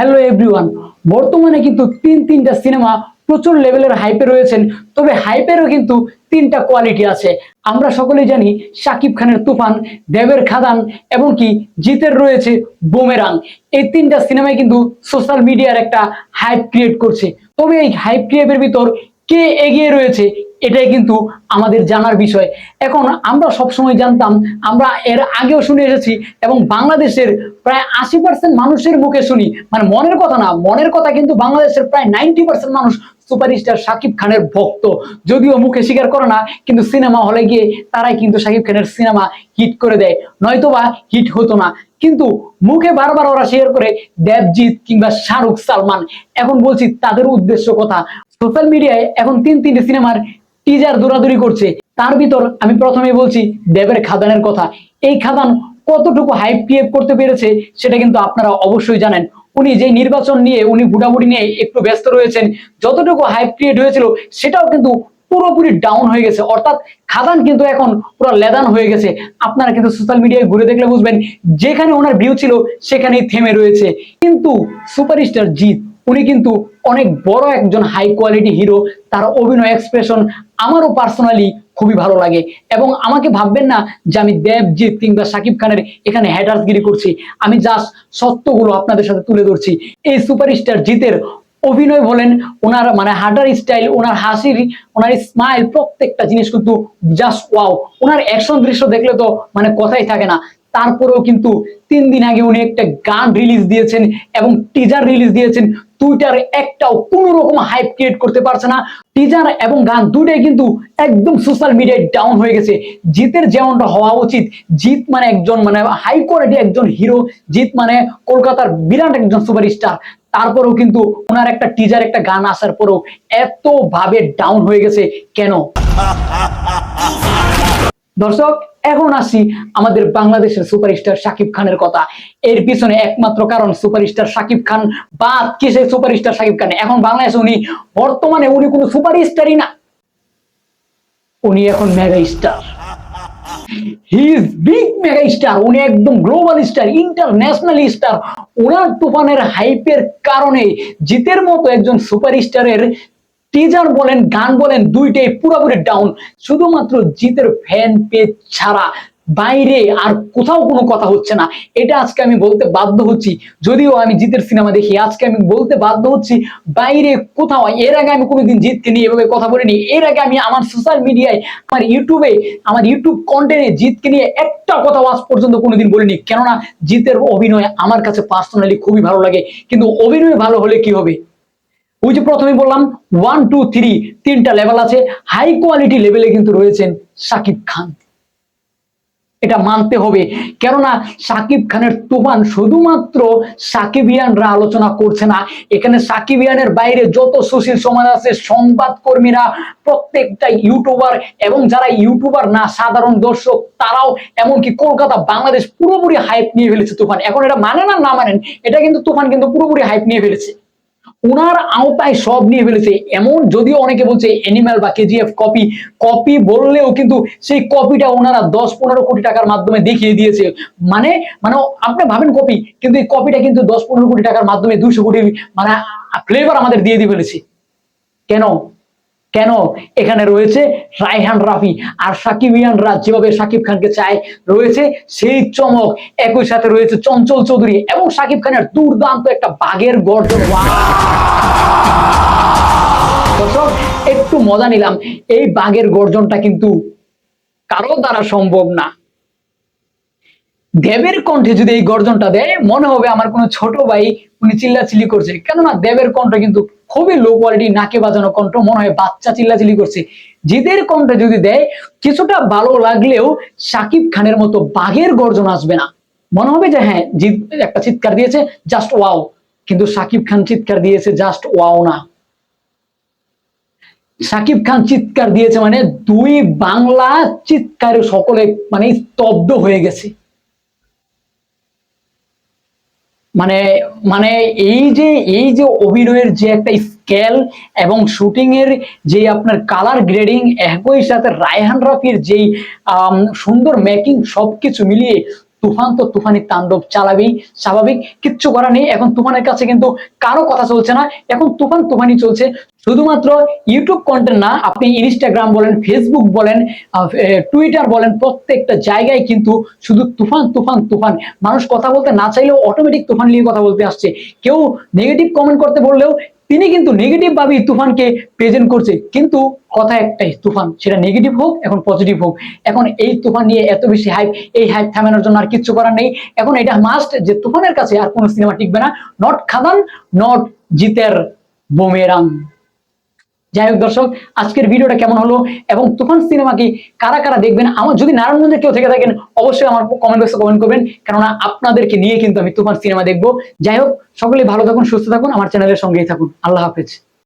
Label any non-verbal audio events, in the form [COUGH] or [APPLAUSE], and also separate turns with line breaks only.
Hello everyone বর্তমানে কিন্তু তিন তিনটা সিনেমা প্রচুর লেভেলের হাইপে রয়েছেন, তবে হাইপেরও কিন্তু তিনটা কোয়ালিটি আছে। আমরা সকলেই জানি শাকিব খানের তুফান, দেবের খাদান এবং কি জিতের রয়েছে বোমেরাং। এই তিনটা সিনেমায় কিন্তু সোশ্যাল মিডিয়ার একটা হাইপ ক্রিয়েট করছে। তবে এই হাইপ ক্রিয়েটের ভিতর কে এগিয়ে রয়েছে, এটাই কিন্তু আমাদের জানার বিষয়। এখন আমরা সবসময় জানতাম, আমরা এর আগেও শুনে এসেছি এবং বাংলাদেশের প্রায় আশি পার্সেন্ট মানুষের মুখে শুনি। মানে মনের কথা না, মনের কথা কিন্তু বাংলাদেশের প্রায় নাইনটি পার্সেন্ট মানুষ সুপারস্টার শাকিব খানের ভক্ত। যদিও মুখে স্বীকার করে না, কিন্তু সিনেমা হলে গিয়ে তারাই কিন্তু শাকিব খানের সিনেমা হিট করে দেয়। নয়তোবা হিট হতো না। কিন্তু মুখে বারবার ওরা শেয়ার করে দেবজিৎ কিংবা শাহরুখ সালমান। এখন বলছি, তাদের উদ্দেশ্য কথা। সোশ্যাল মিডিয়ায় এখন তিন তিনটে সিনেমার টিজার দৌড়াদৌড়ি করছে। তার ভিতর আমি প্রথমে বলছি দেবের খাদানের কথা। এই খাদান কতটুকু হাইপ ক্রিয়েট করতে পেরেছে সেটা কিন্তু আপনারা অবশ্যই জানেন। উনি যে নির্বাচন নিয়ে, উনি ভুটাভুটি নিয়ে একটু ব্যস্ত রয়েছেন, যতটুকু হাইপ ক্রিয়েট হয়েছিল সেটাও কিন্তু পুরোপুরি ডাউন হয়ে গেছে। অর্থাৎ খাদান কিন্তু এখন পুরো লেদান হয়ে গেছে। আপনারা কিন্তু সোশ্যাল মিডিয়ায় ঘুরে দেখলে বুঝবেন, যেখানে ওনার ভিউ ছিল সেখানেই থেমে রয়েছে। কিন্তু সুপারস্টার জিৎ উনি কিন্তু অনেক বড় একজন হাই কোয়ালিটি হিরো তার অভিনয় এক্সপ্রেশন আমারও পার্সোনালি খুবই ভালো লাগে। এবং আমাকে ভাববেন না যে আমি দেবজিৎ কিংবা শাকিব খানের এখানে হ্যাটার্সগিরি করছি। আমি জাস্ট সত্যগুলো আপনাদের সাথে তুলে ধরছি। এই সুপারস্টার জিতের অভিনয় বলেন, ওনার মানে হাঁটার স্টাইল ওনার হাসির, ওনার স্মাইল প্রত্যেকটা জিনিস কিন্তু জাস্ট ওয়াও ওনার অ্যাকশন দৃশ্য দেখলে তো মানে কথাই থাকে না। তারপরেও কিন্তু তিন দিন আগে উনি একটা গান রিলিজ দিয়েছেন এবং টিজার রিলিজ দিয়েছেন। টুইটার একটাও কোন রকম হাইপ ক্রিয়েট করতে পারছে না। টিজার এবং গান দুটাই কিন্তু একদম সোশ্যাল মিডিয়ায় ডাউন হয়ে গেছে। জিতের যেমনটা হওয়া উচিত জিত মানে একজন মানে হাই কোয়ালিটি একজন হিরো জিত মানে কলকাতার বিরাট একজন সুপারস্টার তারপরেও কিন্তু ওনার একটা টিজার একটা গান আসার পরেও এত ভাবে ডাউন হয়ে গেছে। কেন? [LAUGHS] দর্শক, এখন আসি আমাদের বাংলাদেশের সুপারস্টার শাকিব খানের কথা। এর পিছনে একমাত্র কারণ সুপারস্টার শাকিব খান বা কিসের সুপারস্টার শাকিব খান? এখন বাংলাদেশে উনি বর্তমানে উনি কোনো সুপারস্টারই না। উনি এখন mega star he is big mega star উনি একদম গ্লোবাল স্টার ইন্টারন্যাশনাল স্টার ওনার তুফানের হাইপের কারণে জিতের মতো একজন সুপারস্টারের টিজার বলেন, গান বলেন, দুইটাই পুরোপুরি ডাউন শুধুমাত্র জিতের ফ্যান পেজ ছাড়া বাইরে আর কোথাও কোনো কথা হচ্ছে না। এটা আজকে আমি বলতে বাধ্য হচ্ছি। যদিও আমি জিতের সিনেমা দেখি, আজকে আমি বলতে বাধ্য হচ্ছি, বাইরে কোথাও, এর আগে আমি কোনোদিন জিতকে নিয়ে এভাবে কথা বলিনি। এর আগে আমি আমার সোশ্যাল মিডিয়ায় আমার ইউটিউবে আমার ইউটিউব কন্টেন্টে জিতকে নিয়ে একটা কথা আজ পর্যন্ত কোনোদিন বলিনি। কেননা, জিতের অভিনয় আমার কাছে পার্সোনালি খুবই ভালো লাগে। কিন্তু অভিনয় ভালো হলে কি হবে? ওই যে প্রথমে বললাম ওয়ান টু থ্রি তিনটা লেভেল আছে। হাই কোয়ালিটি লেভেলে কিন্তু রয়েছেন সাকিব খান। এটা মানতে হবে। কেননা সাকিব খানের তুফান শুধুমাত্র সাকিবিয়ানরা আলোচনা করছে না। এখানে সাকিবিয়ানের বাইরে যত সুশীল সমাজ আছে, সংবাদ কর্মীরা, প্রত্যেকটা ইউটিউবার এবং যারা ইউটিউবার না, সাধারণ দর্শক, তারাও এমনকি কলকাতা, বাংলাদেশ পুরোপুরি হাইপ নিয়ে ফেলেছে তুফান। এখন এটা মানে না না মানেন, এটা কিন্তু তুফান কিন্তু পুরোপুরি হাইপ নিয়ে ফেলেছে। উনার আওতায় সব নিয়ে ফেলেছে। এমন যদিও অনেকে বলছে এনিম্যাল বা কেজিএফ কপি কপি বললেও কিন্তু সেই কপিটা ওনারা দশ পনেরো কোটি টাকার মাধ্যমে দেখিয়ে দিয়েছে। মানে মানে আপনি ভাবেন কপি কিন্তু এই কপিটা কিন্তু দশ পনেরো কোটি টাকার মাধ্যমে দুশো কোটি মানে ফ্লেভার আমাদের দিয়ে দিয়ে ফেলেছে। কেন? কেন? এখানে রয়েছে রায়হান রাফি আর সাকিবিয়ানরা যেভাবে সাকিব খানকে চায়, রয়েছে সেই চমক। একই সাথে রয়েছে চঞ্চল চৌধুরী এবং সাকিব খানের দুর্দান্ত একটা বাঘের গর্জন। দর্শক, একটু মজা নিলাম। এই বাঘের গর্জনটা কিন্তু কারও দ্বারা সম্ভব না। দেবের কণ্ঠে যদি এই গর্জনটা দেয়, মনে হবে আমার কোনো ছোট ভাই উনি চিল্লাচিল্লি করছে। কেননা দেবের কণ্ঠ কিন্তু খুবই লো কোয়ালিটি নাকে বাজানো কণ্ঠ, মনে হয় বাচ্চা চিল্লাচিল্লি করছে। জিদের কণ্ঠে যদি দেয়, কিছুটা ভালো লাগলেও সাকিব খানের মতো বাঘের গর্জন আসবে না। মনে হবে যে হ্যাঁ জিদ একটা চিৎকার দিয়েছে জাস্ট ওয়াও কিন্তু সাকিব খান চিৎকার দিয়েছে জাস্ট ওয়াও না। সাকিব খান চিৎকার দিয়েছে মানে দুই বাংলা চিৎকারে সকলে মানে স্তব্ধ হয়ে গেছে। মানে মানে এই যে এই যে অভিনয়ের যে একটা স্কেল এবং শুটিং এর যে আপনার কালার গ্রেডিং একই সাথে রায়হান রাফির যেই সুন্দর মেকিং সবকিছু মিলিয়ে তুফান তো তুফানি তাণ্ডব চালাবেই, স্বাভাবিক, কিচ্ছু করার নেই। এখন তুফানের কাছে কিন্তু কারও কথা চলছে না। এখন তুফান তুফানি চলছে। শুধুমাত্র ইউটিউব কন্টেন্ট না, আপনি ইনস্টাগ্রাম বলেন ফেসবুক বলেন টুইটার বলেন, প্রত্যেকটা জায়গায় কিন্তু শুধু তুফান তুফান তুফান। মানুষ কথা বলতে না চাইলেও অটোমেটিক তুফান নিয়ে কথা বলতে আসছে। কেউ নেগেটিভ কমেন্ট করতে বললেও তিনি কিন্তু নেগেটিভ ভাবে তুফানকে প্রেজেন্ট করছে। কিন্তু কথা একটাই, তুফান সেটা নেগেটিভ হোক, এখন পজিটিভ হোক। এখন এই তুফান নিয়ে এত বেশি হাইপ এই হাইপ থামানোর জন্য আর কিচ্ছু করার নেই। এখন এটা মাস্ট যে তুফানের কাছে আর কোন সিনেমা টিকবে না। নট খাদান নট জিতের বোমেরাং যাই হোক দর্শক, আজকের ভিডিওটা কেমন হলো এবং তুফান সিনেমা কি কারা কারা দেখবেন? আমার যদি নারায়ণগঞ্জে কেউ থেকে থাকেন, অবশ্যই আমার কমেন্ট বক্সে কমেন্ট করবেন। কেননা আপনাদেরকে নিয়ে কিন্তু আমি তুফান সিনেমা দেখব। যাই হোক সকলে ভালো থাকুন, সুস্থ থাকুন, আমার চ্যানেলের সঙ্গেই থাকুন। আল্লাহ হাফেজ।